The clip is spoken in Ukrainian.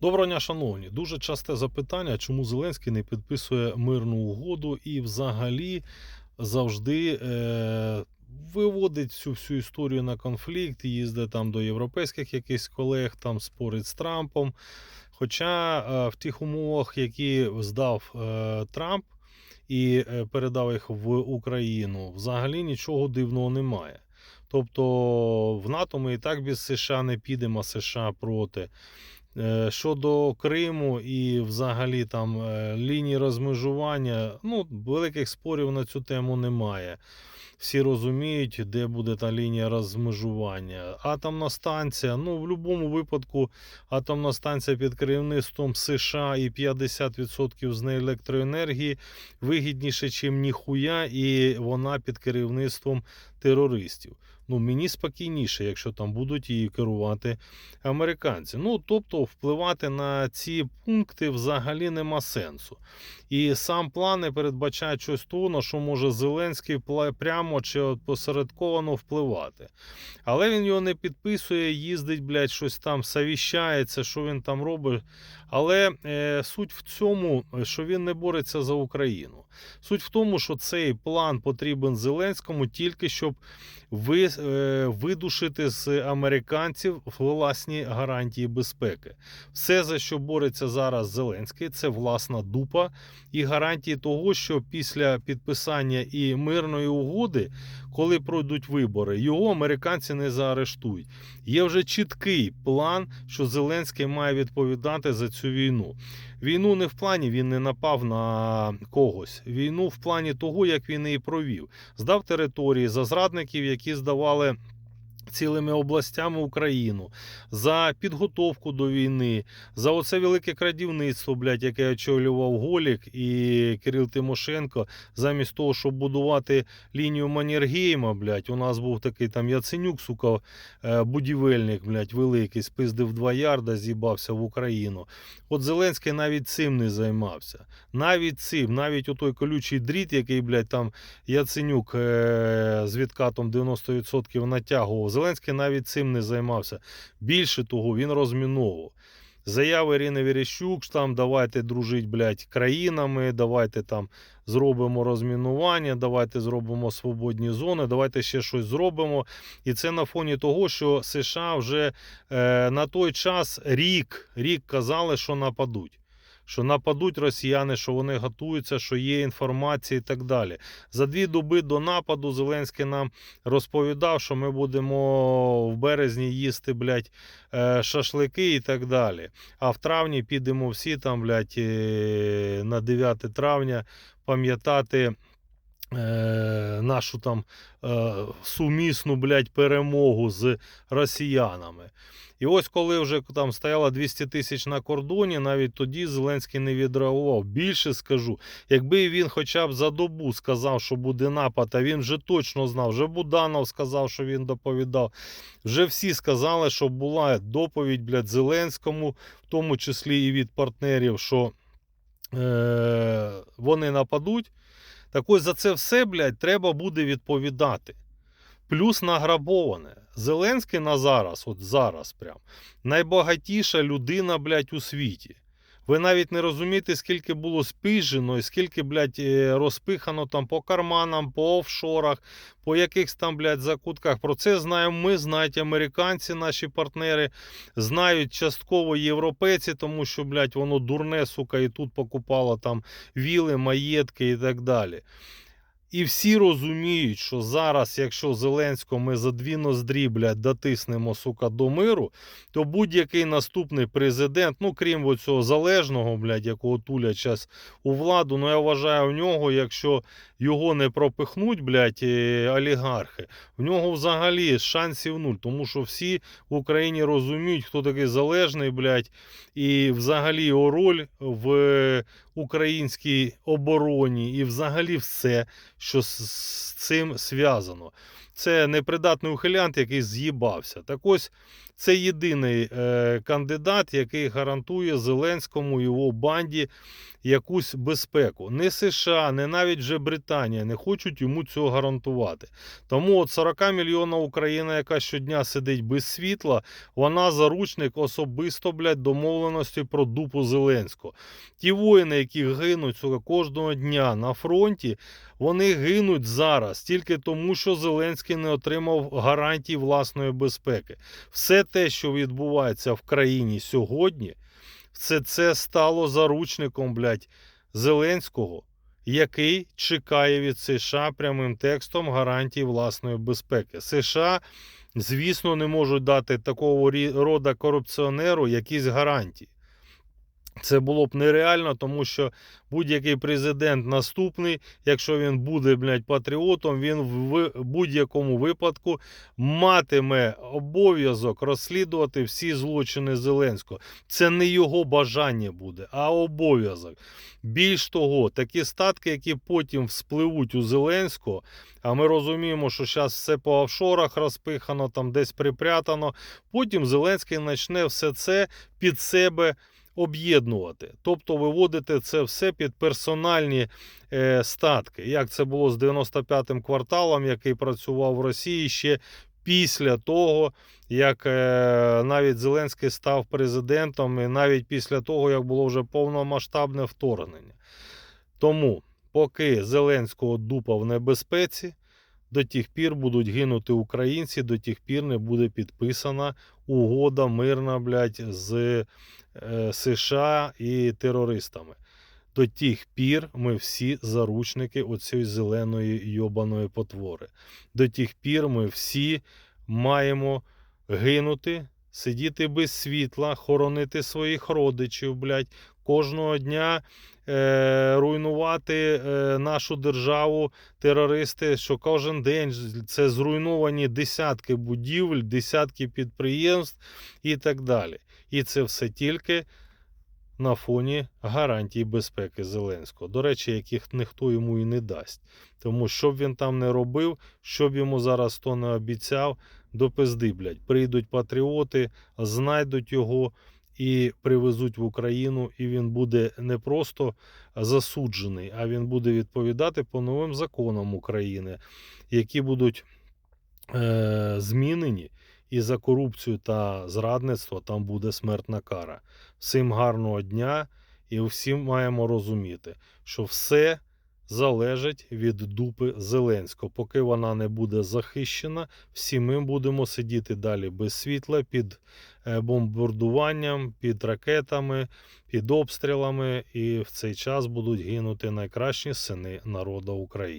Доброго дня, шановні. Дуже часте запитання, чому Зеленський не підписує мирну угоду і взагалі завжди е, виводить всю всю історію на конфлікт, їздить там до європейських якихось колег, там спорить з Трампом. Хоча е, в тих умовах, які здав е, Трамп і е, передав їх в Україну, взагалі нічого дивного немає. Тобто в НАТО ми і так без США не підемо, а США проти. Е, Щодо Криму і взагалі там е, лінії розмежування, ну, великих спорів на цю тему немає. Всі розуміють, де буде та лінія розмежування. Атомна станція, ну, в будь-якому випадку, атомна станція під керівництвом США і 50% з неї електроенергії вигідніше, ніж ніхуя, і вона під керівництвом терористів. Ну, мені спокійніше, якщо там будуть її керувати американці. Ну, тобто, впливати на ці пункти взагалі нема сенсу. І сам план не передбачає щось того, на що може Зеленський прямо чи посередковано впливати. Але він його не підписує, їздить, блядь, щось там совіщається, що він там робить. Але е, суть в цьому, що він не бореться за Україну. Суть в тому, що цей план потрібен Зеленському тільки щоб ви, е, видушити з американців власні гарантії безпеки. Все, за що бореться зараз Зеленський, це власна дупа і гарантії того, що після підписання і мирної угоди, коли пройдуть вибори, його американці не заарештують. Є вже чіткий план, що Зеленський має відповідати за цю війну. Війну не в плані він не напав на когось. Війну в плані того, як він її провів. Здав території за зрадників, які здавали. Цілими областями Україну за підготовку до війни, за оце велике крадівництво, блядь, яке очолював Голік і Кирил Тимошенко, замість того, щоб будувати лінію Маннергейма, блядь, у нас був такий там Яценюк, сука, е, будівельник, блядь, великий, спиздив два ярда, з'їбався в Україну. От Зеленський навіть цим не займався. Навіть цим, навіть отой колючий дріт, який, блядь, там Яценюк е- з відкатом 90% натягував. Зеленський навіть цим не займався. Більше того, він розміновував. Заяви Ірини Верещук, там давайте дружить, блядь, країнами, давайте там зробимо розмінування, давайте зробимо свободні зони, давайте ще щось зробимо. І це на фоні того, що США вже е, на той час рік, рік казали, що нападуть. Що нападуть росіяни, що вони готуються, що є інформація і так далі. За дві доби до нападу Зеленський нам розповідав, що ми будемо в березні їсти, блядь, е, шашлики і так далі. А в травні підемо всі там, блядь, е, на 9 травня пам'ятати. Е, Нашу там е, сумісну блядь, перемогу з росіянами. І ось коли вже там стояло 200 тисяч на кордоні, навіть тоді Зеленський не відреагував. Більше скажу, якби він хоча б за добу сказав, що буде напад, а він вже точно знав, вже Буданов сказав, що він доповідав. Вже всі сказали, що була доповідь блядь, Зеленському, в тому числі і від партнерів, що е- вони нападуть. Так ось за це все, блядь, треба буде відповідати. Плюс награбоване. Зеленський на зараз, от зараз прям, найбагатіша людина, блядь, у світі. Ви навіть не розумієте, скільки було спіжено і скільки, блядь, е, розпихано там по карманам, по офшорах, по якихось там, блядь, закутках. Про це знаємо ми, знають американці, наші партнери, знають частково європейці, тому що, блядь, воно дурне, сука, і тут покупало там віли, маєтки і так далі. І всі розуміють, що зараз, якщо Зеленського ми за дві ноздрі, блядь, дотиснемо, сука, до миру, то будь-який наступний президент, ну крім цього залежного, блядь, якого тулять зараз у владу, ну я вважаю, в нього, якщо його не пропихнуть, блядь, е, олігархи, в нього взагалі шансів нуль, тому що всі в Україні розуміють, хто такий залежний, блядь, і взагалі його роль в українській обороні, і взагалі все, що з цим зв'язано. Це непридатний ухилянт, який з'їбався. Так ось це єдиний е, кандидат, який гарантує Зеленському його банді якусь безпеку. Не США, не навіть вже Британія не хочуть йому цього гарантувати. Тому от 40 мільйона Україна, яка щодня сидить без світла, вона заручник особисто блядь, домовленості про дупу Зеленського. Ті воїни, які гинуть сука, кожного дня на фронті, вони гинуть зараз тільки тому, що Зеленський не отримав гарантій власної безпеки. Все те, що відбувається в країні сьогодні, все це стало заручником блядь, Зеленського, який чекає від США прямим текстом гарантій власної безпеки. США, звісно, не можуть дати такого рода корупціонеру якісь гарантії. Це було б нереально, тому що будь-який президент наступний, якщо він буде блядь, патріотом, він в будь-якому випадку матиме обов'язок розслідувати всі злочини Зеленського. Це не його бажання буде, а обов'язок. Більш того, такі статки, які потім вспливуть у Зеленського, а ми розуміємо, що зараз все по офшорах розпихано, там десь припрятано. Потім Зеленський почне все це під себе об'єднувати, тобто виводити це все під персональні е, статки. Як це було з 95-м кварталом, який працював в Росії ще після того, як е, навіть Зеленський став президентом, і навіть після того, як було вже повномасштабне вторгнення. Тому, поки Зеленського дупа в небезпеці, до тих пір будуть гинути українці, до тих пір не буде підписана угода мирна, блядь, з е, США і терористами. До тих пір ми всі заручники оцієї зеленої йобаної потвори. До тих пір ми всі маємо гинути, сидіти без світла, хоронити своїх родичів, блядь, кожного дня е, руйнувати е, нашу державу терористи, що кожен день це зруйновані десятки будівель, десятки підприємств і так далі. І це все тільки на фоні гарантій безпеки Зеленського, до речі, яких ніхто йому і не дасть. Тому що б він там не робив, що б йому зараз хто не обіцяв, до пизди, блядь. Прийдуть патріоти, знайдуть його і привезуть в Україну, і він буде не просто засуджений, а він буде відповідати по новим законам України, які будуть е, змінені. І за корупцію та зрадництво там буде смертна кара. Всім гарного дня, і всім маємо розуміти, що все залежить від дупи Зеленського. Поки вона не буде захищена, всі ми будемо сидіти далі без світла під е, бомбардуванням, під ракетами, під обстрілами, і в цей час будуть гинути найкращі сини народу України.